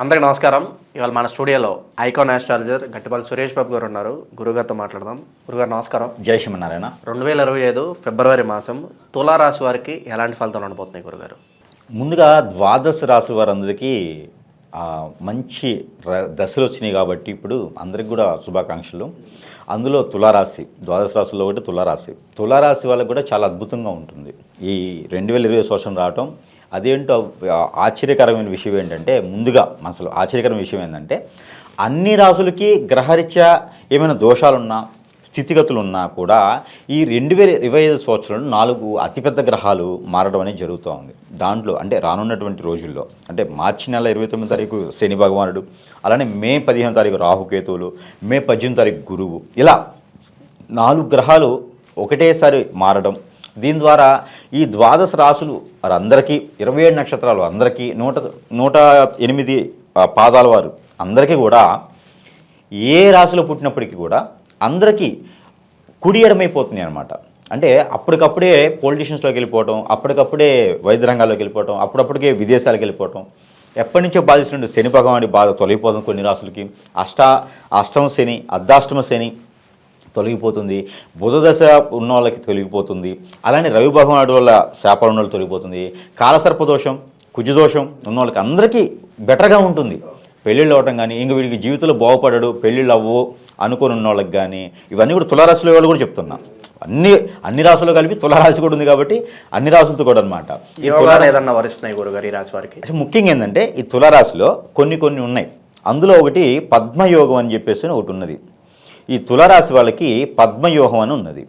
అందరికి నమస్కారం. ఇవాళ మన స్టూడియోలో ఐకాన్ ఆస్ట్రాలజర్ గట్టిపల్లి సురేష్ బాబు గారు ఉన్నారు. గురుగారితో మాట్లాడదాం. గురుగారు నమస్కారం. జై శ్రీమన్నారాయణ. రెండు వేల ఇరవై ఐదు ఫిబ్రవరి మాసం తులారాశి వారికి ఎలాంటి ఫలితాలు ఉండబోతున్నాయి గురుగారు ముందుగా ద్వాదశ రాశి వారందరికీ మంచి దశలు వచ్చినాయి కాబట్టి ఇప్పుడు అందరికి కూడా శుభాకాంక్షలు. అందులో తులారాశి ద్వాదశ రాశిలో ఒకటి తులారాశి. తులారాశి వాళ్ళకి కూడా చాలా అద్భుతంగా ఉంటుంది. ఈ రెండు వేల ఇరవై సంవత్సరం రావటం అదేంటో ఆశ్చర్యకరమైన విషయం ఏంటంటే ముందుగా అసలు ఆశ్చర్యకరమైన విషయం ఏంటంటే అన్ని రాసులకి గ్రహరీత్యా ఏమైనా దోషాలున్నా స్థితిగతులు ఉన్నా కూడా ఈ రెండు వేల ఇరవై ఐదు సంవత్సరంలో నాలుగు అతిపెద్ద గ్రహాలు మారడం అనేది జరుగుతూ ఉంది. దాంట్లో అంటే రానున్నటువంటి రోజుల్లో అంటే మార్చి నెల ఇరవై తొమ్మిది తారీఖు శని భగవానుడు అలానే మే పదిహేను తారీఖు రాహుకేతువులు మే పద్దెనిమిది తారీఖు గురువు ఇలా నాలుగు గ్రహాలు ఒకటేసారి మారడం దీని ద్వారా ఈ ద్వాదశ రాసులు వారందరికీ ఇరవై ఏడు నక్షత్రాలు అందరికీ నూట నూట ఎనిమిది పాదాల వారు అందరికీ కూడా ఏ రాశిలో పుట్టినప్పటికీ కూడా అందరికీ కుడి ఎడమైపోతున్నాయి అనమాట అంటే అప్పటికప్పుడే పొలిటీషియన్స్లోకి వెళ్ళిపోవటం అప్పటికప్పుడే వైద్య రంగాల్లోకి వెళ్ళిపోవటం అప్పుడప్పటికే విదేశాలకు వెళ్ళిపోవటం ఎప్పటి నుంచో బాధిస్తుండే శని భగవాని బాధ తొలగిపోతుంది కొన్ని రాసులకి అష్ట అష్టమ శని అర్ధాష్టమ శని తొలగిపోతుంది. బుధ దశ ఉన్న వాళ్ళకి తొలగిపోతుంది. అలానే రవి భగవానుడి వల్ల శాపాలు ఉన్న వాళ్ళకి తొలగిపోతుంది. కాలసర్ప దోషం కుజదోషం ఉన్న వాళ్ళకి అందరికీ బెటర్గా ఉంటుంది. పెళ్ళిళ్ళు అవ్వటం కానీ ఇంక వీడికి జీవితంలో బాగుపడడు పెళ్ళిళ్ళు అవ్వు అనుకుని ఉన్న వాళ్ళకి కానీ ఇవన్నీ కూడా తులారాశిలో వాళ్ళు కూడా చెప్తున్నా. అన్ని అన్ని రాసులు కలిపి తులారాశి కూడా ఉంది కాబట్టి అన్ని రాసులతో కూడా అనమాట ఏదన్నా వరిస్తున్నాయి గురుగారు ఈ రాశి వారికి? అసలు ముఖ్యంగా ఏంటంటే ఈ తులారాశిలో కొన్ని కొన్ని ఉన్నాయి. అందులో ఒకటి పద్మయోగం అని చెప్పేసి ఒకటి ఉన్నది. ఈ తులారాశి వాళ్ళకి పద్మయోగం అని ఉన్నది.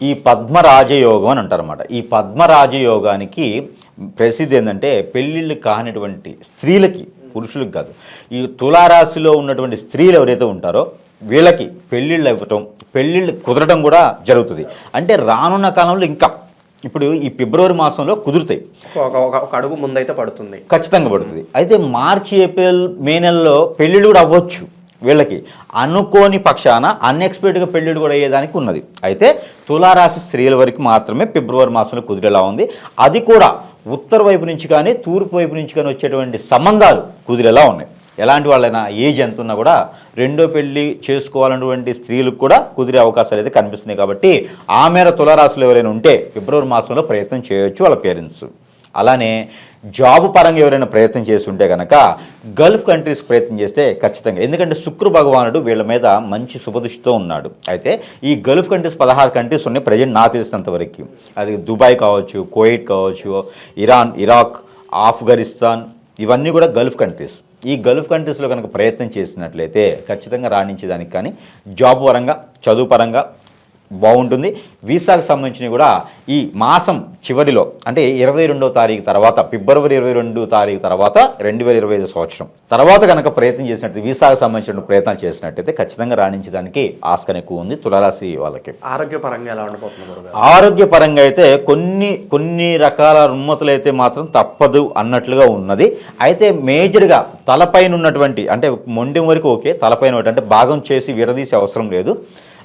ఈ పద్మరాజయోగం అని అంటారన్నమాట. ఈ పద్మరాజయోగానికి ప్రసిద్ధి ఏంటంటే పెళ్ళిళ్ళు కానిటువంటి స్త్రీలకి పురుషులకు కాదు. ఈ తులారాశిలో ఉన్నటువంటి స్త్రీలు ఎవరైతే ఉంటారో వీళ్ళకి పెళ్ళిళ్ళు ఇవ్వటం పెళ్ళిళ్ళు కుదరడం కూడా జరుగుతుంది. అంటే రానున్న కాలంలో ఇంకా ఇప్పుడు ఈ ఫిబ్రవరి మాసంలో కుదురుతాయి. ఒక అడుగు ముందైతే పడుతుంది. ఖచ్చితంగా పడుతుంది. అయితే మార్చి ఏప్రిల్ మే నెలలో పెళ్ళిళ్ళు కూడా అవ్వచ్చు. వీళ్ళకి అనుకోని పక్షాన అన్ఎక్స్పెక్టెడ్గా పెళ్ళిళ్ళు కూడా అయ్యేదానికి ఉన్నది. అయితే తులారాశి స్త్రీల వరకు మాత్రమే ఫిబ్రవరి మాసంలో కుదిరేలా ఉంది. అది కూడా ఉత్తర వైపు నుంచి కానీ తూర్పు వైపు నుంచి కానీ వచ్చేటువంటి సంబంధాలు కుదిరేలా ఉన్నాయి. ఎలాంటి వాళ్ళైనా ఏజ్ ఎంత ఉన్నా కూడా రెండో పెళ్ళి చేసుకోవాలన్నటువంటి స్త్రీలకు కూడా కుదిరే అవకాశాలు అయితే కనిపిస్తున్నాయి. కాబట్టి ఆ మేర తులారాశులు ఎవరైనా ఉంటే ఫిబ్రవరి మాసంలో ప్రయత్నం చేయొచ్చు వాళ్ళ పేరెంట్స్. అలానే జాబ్ పరంగా ఎవరైనా ప్రయత్నం చేసి ఉంటే కనుక గల్ఫ్ కంట్రీస్ ప్రయత్నం చేస్తే ఖచ్చితంగా. ఎందుకంటే శుక్ర భగవానుడు వీళ్ళ మీద మంచి శుభదృష్టితో ఉన్నాడు. అయితే ఈ గల్ఫ్ కంట్రీస్ పదహారు కంట్రీస్ ఉన్నాయి ప్రజెంట్ నాకు తెలిసినంత వరకు. అది దుబాయ్ కావచ్చు కోయిట్ కావచ్చు ఇరాన్ ఇరాక్ ఆఫ్ఘనిస్తాన్ ఇవన్నీ కూడా గల్ఫ్ కంట్రీస్. ఈ గల్ఫ్ కంట్రీస్లో కనుక ప్రయత్నం చేసినట్లయితే ఖచ్చితంగా రాణించేదానికి కానీ జాబ్ పరంగా చదువు పరంగా బాగుంటుంది. వీసాకు సంబంధించినవి కూడా ఈ మాసం చివరిలో అంటే ఇరవై రెండో తారీఖు తర్వాత ఫిబ్రవరి ఇరవై రెండు తారీఖు తర్వాత రెండు వేల ఇరవై ఐదు సంవత్సరం. తర్వాత కనుక ప్రయత్నం చేసినట్టు వీసాకు సంబంధించిన ప్రయత్నాలు చేసినట్టయితే ఖచ్చితంగా రాణించడానికి ఆస్కారం ఎక్కువ ఉంది తులారాశి వాళ్ళకి. ఆరోగ్యపరంగా ఎలా ఉండబోతుంది ఆరోగ్యపరంగా అయితే కొన్ని కొన్ని రకాల రుమ్మతులు అయితే మాత్రం తప్పదు అన్నట్లుగా ఉన్నది. అయితే మేజర్గా తలపైన ఉన్నటువంటి అంటే మొండెం వరకు ఓకే తలపైన అంటే భాగం చేసి విడదీసే అవసరం లేదు.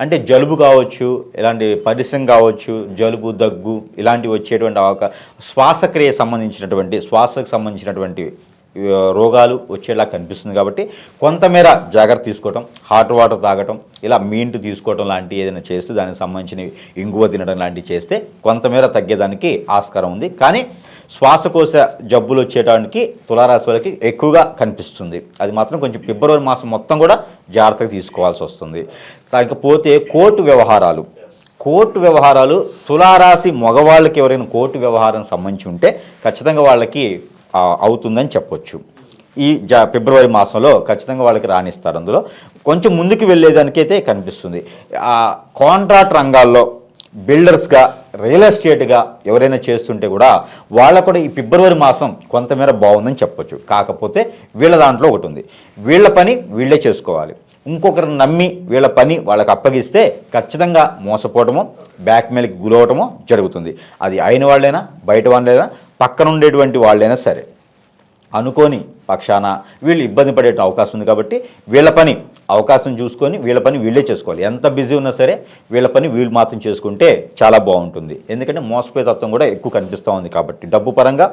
అంటే జలుబు కావచ్చు ఇలాంటి పరిశ్రమ కావచ్చు జలుబు దగ్గు ఇలాంటివి వచ్చేటువంటి అవకా శ్వాసక్రియ సంబంధించినటువంటి శ్వాసకు సంబంధించినటువంటి రోగాలు వచ్చేలా కనిపిస్తుంది కాబట్టి కొంతమేర జాగ్రత్త తీసుకోవటం హాట్ వాటర్ తాగటం ఇలా మీంటు తీసుకోవటం లాంటివి ఏదైనా చేస్తే దానికి సంబంధించిన ఇంగువ తినడం లాంటివి చేస్తే కొంతమేర తగ్గేదానికి ఆస్కారం ఉంది. కానీ శ్వాసకోశ జబ్బులు వచ్చేటానికి తులారాశి వాళ్ళకి ఎక్కువగా కనిపిస్తుంది. అది మాత్రం కొంచెం ఫిబ్రవరి మాసం మొత్తం కూడా జాగ్రత్తగా తీసుకోవాల్సి వస్తుంది. కాకపోతే కోర్టు వ్యవహారాలు. కోర్టు వ్యవహారాలు తులారాశి మగవాళ్ళకి ఎవరైనా కోర్టు వ్యవహారం సంబంధించి ఉంటే ఖచ్చితంగా వాళ్ళకి అవుతుందని చెప్పొచ్చు. ఈ జా ఫిబ్రవరి మాసంలో ఖచ్చితంగా వాళ్ళకి రాణిస్తారు అందులో. కొంచెం ముందుకు వెళ్ళేదానికైతే కనిపిస్తుంది. కాంట్రాక్ట్ రంగాల్లో బిల్డర్స్గా రియల్ ఎస్టేట్గా ఎవరైనా చేస్తుంటే కూడా వాళ్ళ కూడా ఈ ఫిబ్రవరి మాసం కొంతమేర బాగుందని చెప్పొచ్చు. కాకపోతే వీళ్ళ దాంట్లో ఒకటి ఉంది. వీళ్ళ పని వీళ్ళే చేసుకోవాలి. ఇంకొకరిని నమ్మి వీళ్ళ పని వాళ్ళకి అప్పగిస్తే ఖచ్చితంగా మోసపోవటము బ్యాక్మెయిల్కి గురవటము జరుగుతుంది. అది అయిన వాళ్ళైనా బయట వాళ్ళైనా పక్కన ఉండేటువంటి వాళ్ళైనా సరే. అనుకోని పక్షాన వీళ్ళు ఇబ్బంది పడే అవకాశం ఉంది కాబట్టి వీళ్ళ పని అవకాశం చూసుకొని వీళ్ళ పని వీళ్ళే చేసుకోవాలి. ఎంత బిజీ ఉన్నా సరే వీళ్ళ పని వీళ్ళు మాత్రం చేసుకుంటే చాలా బాగుంటుంది. ఎందుకంటే మోసపోయే తత్వం కూడా ఎక్కువ కనిపిస్తూ ఉంది కాబట్టి. డబ్బు పరంగా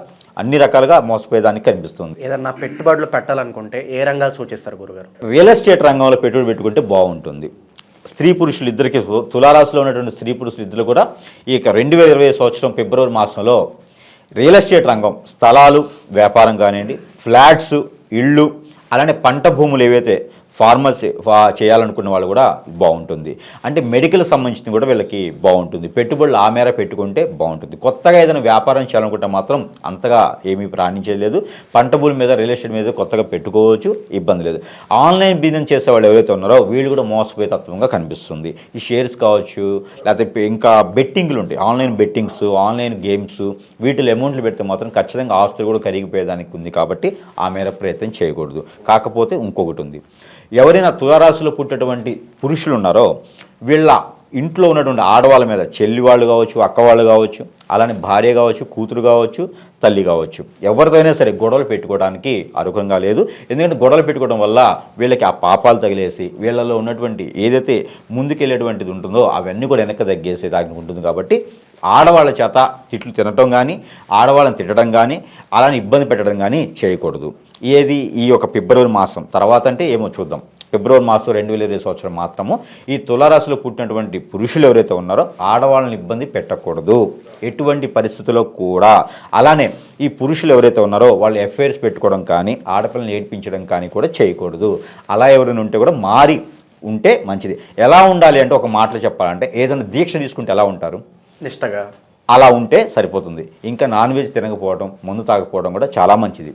అన్ని రకాలుగా మోసపోయేదానికి కనిపిస్తుంది. ఏదన్నా పెట్టుబడులు పెట్టాలనుకుంటే ఏ రంగాలు సూచిస్తారు గురుగారు? రియల్ ఎస్టేట్ రంగంలో పెట్టుబడి పెట్టుకుంటే బాగుంటుంది. స్త్రీ పురుషులు ఇద్దరికి తులారాశిలో ఉన్నటువంటి స్త్రీ పురుషులు ఇద్దరు కూడా ఈ రెండు వేల ఇరవై సంవత్సరం ఫిబ్రవరి మాసంలో రియల్ ఎస్టేట్ రంగం స్థలాలు వ్యాపారం కానివ్వండి ఫ్లాట్స్ ఇళ్ళు అలానే పంట భూములు ఏవైతే ఫార్మసీ చేయాలనుకున్న వాళ్ళు కూడా బాగుంటుంది. అంటే మెడికల్ సంబంధించింది కూడా వీళ్ళకి బాగుంటుంది. పెట్టుబడులు ఆ మేర పెట్టుకుంటే బాగుంటుంది. కొత్తగా ఏదైనా వ్యాపారం చేయాలనుకుంటే మాత్రం అంతగా ఏమీ ప్రాణించలేదు పంట భూమి మీద రియల్ ఎస్టేట్ మీద కొత్తగా పెట్టుకోవచ్చు ఇబ్బంది లేదు. ఆన్లైన్ బిజినెస్ చేసే వాళ్ళు ఎవరైతే ఉన్నారో వీళ్ళు కూడా మోసపోయే తత్వంగా కనిపిస్తుంది. ఈ షేర్స్ కావచ్చు లేకపోతే ఇంకా బెట్టింగ్లు ఉంటాయి. ఆన్లైన్ బెట్టింగ్స్ ఆన్లైన్ గేమ్స్ వీటిలో అమౌంట్లు పెడితే మాత్రం ఖచ్చితంగా ఆస్తులు కూడా కరిగిపోయేదానికి ఉంది కాబట్టి ఆ మేర ప్రయత్నం చేయకూడదు. కాకపోతే ఇంకొకటి ఉంది. ఎవరైనా తులారాశిలో పుట్టినటువంటి పురుషులు ఉన్నారో వీళ్ళ ఇంట్లో ఉన్నటువంటి ఆడవాళ్ళ మీద చెల్లి వాళ్ళు కావచ్చు అక్క వాళ్ళు కావచ్చు అలానే భార్య కావచ్చు కూతురు కావచ్చు తల్లి కావచ్చు. ఎవరితోనైనా అయినా సరే గొడవలు పెట్టుకోవడానికి అర్హంగా లేదు. ఎందుకంటే గొడవలు పెట్టుకోవడం వల్ల వీళ్ళకి ఆ పాపాలు తగిలేసి వీళ్ళలో ఉన్నటువంటి ఏదైతే ముందుకెళ్ళేటువంటిది ఉంటుందో అవన్నీ కూడా వెనక్కి తగ్గేసే దానికి ఉంటుంది కాబట్టి ఆడవాళ్ళ చేత తిట్లు తినటం కానీ ఆడవాళ్ళని తిట్టడం కానీ అలానే ఇబ్బంది పెట్టడం కానీ చేయకూడదు. ఏది ఈ యొక్క ఫిబ్రవరి మాసం? తర్వాత అంటే ఏమో చూద్దాం. ఫిబ్రవరి మాసం రెండు వేల ఇరవై సంవత్సరం మాత్రము ఈ తులారాశిలో పుట్టినటువంటి పురుషులు ఎవరైతే ఉన్నారో ఆడవాళ్ళని ఇబ్బంది పెట్టకూడదు. ఎటువంటి పరిస్థితుల్లో కూడా. అలానే ఈ పురుషులు ఎవరైతే ఉన్నారో వాళ్ళు ఎఫ్ఐఆర్స్ పెట్టుకోవడం కానీ ఆడపిల్లని ఏడ్పించడం కానీ కూడా చేయకూడదు. అలా ఎవరైనా ఉంటే కూడా మారి ఉంటే మంచిది. ఎలా ఉండాలి అంటే ఒక మాటలు చెప్పాలంటే ఏదైనా దీక్ష తీసుకుంటే ఎలా ఉంటారు? నిష్టగా. అలా ఉంటే సరిపోతుంది. ఇంకా నాన్ వెజ్ తినకపోవడం మందు తాగకపోవడం కూడా చాలా మంచిది.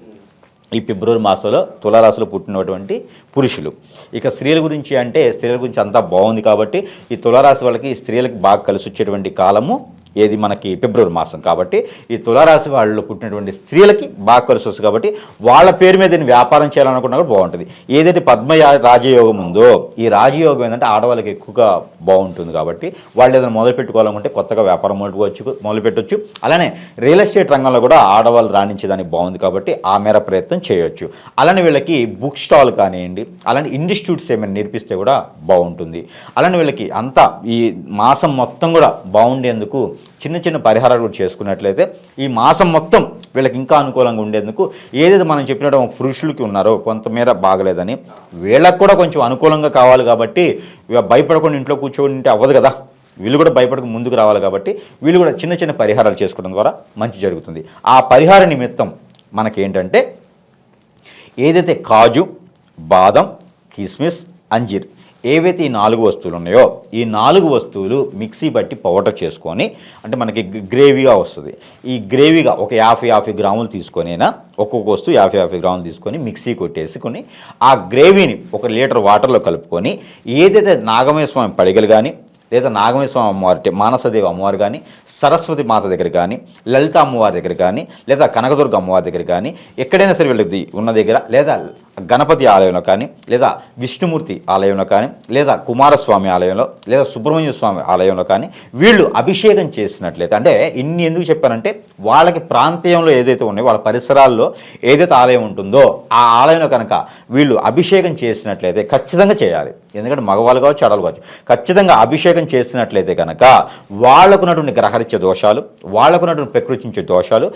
ఈ ఫిబ్రవరి మాసంలో తులారాశిలో పుట్టినటువంటి పురుషులు. ఇక స్త్రీల గురించి అంటే స్త్రీల గురించి అంతా బాగుంది కాబట్టి ఈ తులారాశి వాళ్ళకి స్త్రీలకు బాగా కలిసి వచ్చేటువంటి కాలము ఏది మనకి ఫిబ్రవరి మాసం కాబట్టి ఈ తులారాశి వాళ్ళు పుట్టినటువంటి స్త్రీలకి బాగా కలిసి వస్తుంది కాబట్టి వాళ్ళ పేరు మీద వ్యాపారం చేయాలనుకున్నా కూడా బాగుంటుంది. ఏదైతే పద్మ రాజయోగం ఉందో ఈ రాజయోగం ఏంటంటే ఆడవాళ్ళకి ఎక్కువగా బాగుంటుంది కాబట్టి వాళ్ళు ఏదైనా మొదలు పెట్టుకోవాలనుకుంటే కొత్తగా వ్యాపారం మొదలుకోవచ్చు మొదలు పెట్టవచ్చు అలానే రియల్ ఎస్టేట్ రంగంలో కూడా ఆడవాళ్ళు రాణించేదానికి బాగుంది కాబట్టి ఆ మేర ప్రయత్నం చేయొచ్చు. అలానే వీళ్ళకి బుక్ స్టాల్ కానివ్వండి అలానే ఇన్స్టిట్యూట్స్ ఏమైనా నేర్పిస్తే కూడా బాగుంటుంది. అలానే వీళ్ళకి అంతా ఈ మాసం మొత్తం కూడా బాగుండేందుకు చిన్న చిన్న పరిహారాలు కూడా చేసుకున్నట్లయితే ఈ మాసం మొత్తం వీళ్ళకి ఇంకా అనుకూలంగా ఉండేందుకు ఏదైతే మనం చెప్పినట్టు పురుషులకి ఉన్నారో కొంతమేర బాగలేదని వీళ్ళకి కూడా కొంచెం అనుకూలంగా కావాలి కాబట్టి ఇక భయపడకుండా ఇంట్లో కూర్చొని ఉంటే అవ్వదు కదా. వీళ్ళు కూడా భయపడక ముందుకు రావాలి కాబట్టి వీళ్ళు కూడా చిన్న చిన్న పరిహారాలు చేసుకోవడం ద్వారా మంచి జరుగుతుంది. ఆ పరిహార నిమిత్తం మనకేంటంటే ఏదైతే కాజు బాదం కిస్మిస్ అంజీర్ ఏవైతే ఈ నాలుగు వస్తువులు ఉన్నాయో ఈ నాలుగు వస్తువులు మిక్సీ బట్టి పౌడర్ చేసుకొని అంటే మనకి గ్రేవీగా వస్తుంది. ఈ గ్రేవీగా ఒక యాభై యాభై గ్రాములు తీసుకొనైనా ఒక్కొక్క వస్తువు యాభై యాభై గ్రాములు తీసుకొని మిక్సీ కొట్టేసుకొని ఆ గ్రేవీని ఒక లీటర్ వాటర్లో కలుపుకొని ఏదైతే నాగమయ స్వామి పడిగలు కానీ లేదా నాగమేశ్వరం స్వామి అమ్మవారి మానసదేవి అమ్మవారు కానీ సరస్వతి మాత దగ్గర కానీ లలిత అమ్మవారి దగ్గర కానీ లేదా కనకదుర్గ అమ్మవారి దగ్గర కానీ ఎక్కడైనా సరే వీళ్ళది ఉన్న దగ్గర లేదా గణపతి ఆలయంలో కానీ లేదా విష్ణుమూర్తి ఆలయంలో కానీ లేదా కుమారస్వామి ఆలయంలో లేదా సుబ్రహ్మణ్య స్వామి ఆలయంలో కానీ వీళ్ళు అభిషేకం చేసినట్లయితే అంటే ఇన్ని ఎందుకు చెప్పానంటే వాళ్ళకి ప్రాంతీయంలో ఏదైతే ఉన్నాయో వాళ్ళ పరిసరాల్లో ఏదైతే ఆలయం ఉంటుందో ఆ ఆలయంలో కనుక వీళ్ళు అభిషేకం చేసినట్లయితే ఖచ్చితంగా చేయాలి. ఎందుకంటే మగవాళ్ళు కావచ్చు ఆడవాళ్ళు కావచ్చు. ఖచ్చితంగా అభిషేకం చేసినట్లయితే కనుక వాళ్ళకున్నటువంటి గ్రహరిత్య దోషాలు వాళ్ళకున్నటువంటి ప్రకృతించే దోషాలు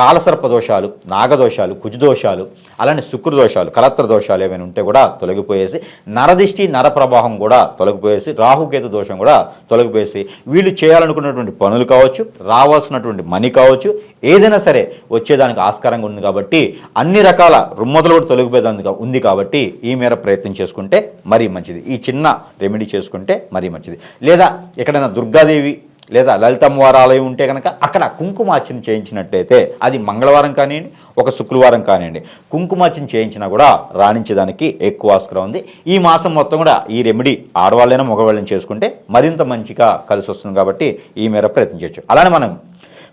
కాలసర్ప దోషాలు నాగదోషాలు కుజదోషాలు అలానే శుక్ర దోషాలు కలత్ర దోషాలు ఏమైనా ఉంటే కూడా తొలగిపోయేసి నరదిష్టి నరప్రభావం కూడా తొలగిపోయేసి రాహుకేతు దోషం కూడా తొలగిపోయేసి వీళ్ళు చేయాలనుకున్నటువంటి పనులు కావచ్చు రావాల్సినటువంటి మనీ కావచ్చు ఏదైనా సరే వచ్చేదానికి ఆస్కారంగా ఉంది కాబట్టి అన్ని రకాల రుమ్మతులు కూడా తొలగిపోయేదానికి ఉంది కాబట్టి ఈ మేర ప్రయత్నం చేసుకుంటే మరీ మంచిది. ఈ చిన్న రెమెడీ చేసుకుంటే మరీ మంచిది. లేదా ఎక్కడైనా దుర్గాదేవి లేదా లలితమ్మవారి ఆలయం ఉంటే కనుక అక్కడ కుంకుమార్చన చేయించినట్టయితే అది మంగళవారం కానివ్వండి ఒక శుక్రవారం కానివ్వండి కుంకుమార్చన చేయించినా కూడా రాణించేదానికి ఎక్కువ ఆస్కారం ఉంది. ఈ మాసం మొత్తం కూడా ఈ రెమెడీ ఆడవాళ్ళైనా మగవాళ్ళని చేసుకుంటే మరింత మంచిగా కలిసి వస్తుంది కాబట్టి ఈ మేర ప్రయత్నం చేయొచ్చు. అలానే మనం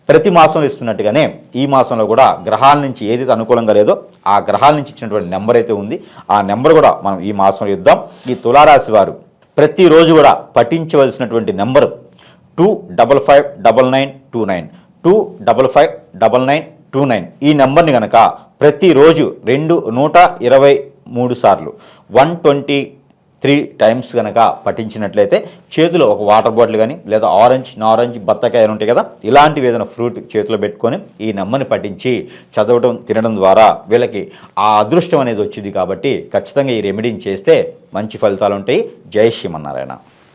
ప్రతి మాసం ఇస్తున్నట్టుగానే ఈ మాసంలో కూడా గ్రహాల నుంచి ఏదైతే అనుకూలంగా లేదో ఆ గ్రహాల నుంచి ఇచ్చినటువంటి నెంబర్ అయితే ఉంది. ఆ నెంబర్ కూడా మనం ఈ మాసంలో ఇద్దాం. ఈ తులారాశి వారు ప్రతిరోజు కూడా పఠించవలసినటువంటి number two double five double nine two nine. Two double five double nine two nine. ఈ నెంబర్ని కనుక ప్రతిరోజు రెండు నూట ఇరవై మూడు సార్లు. వన్ ట్వంటీ త్రీ టైమ్స్ కనుక పట్టించినట్లయితే చేతిలో ఒక వాటర్ బాటిల్ కానీ లేదా ఆరెంజ్ నారెంజ్ బత్తకాయలు ఉంటాయి కదా ఇలాంటివి ఏదైనా ఫ్రూట్ చేతిలో పెట్టుకొని ఈ నమ్మని పట్టించి చదవడం తినడం ద్వారా వీళ్ళకి ఆ అదృష్టం అనేది వచ్చింది కాబట్టి ఖచ్చితంగా ఈ రెమెడీని చేస్తే మంచి ఫలితాలు ఉంటాయి. జై శ్రీమన్నారాయణ.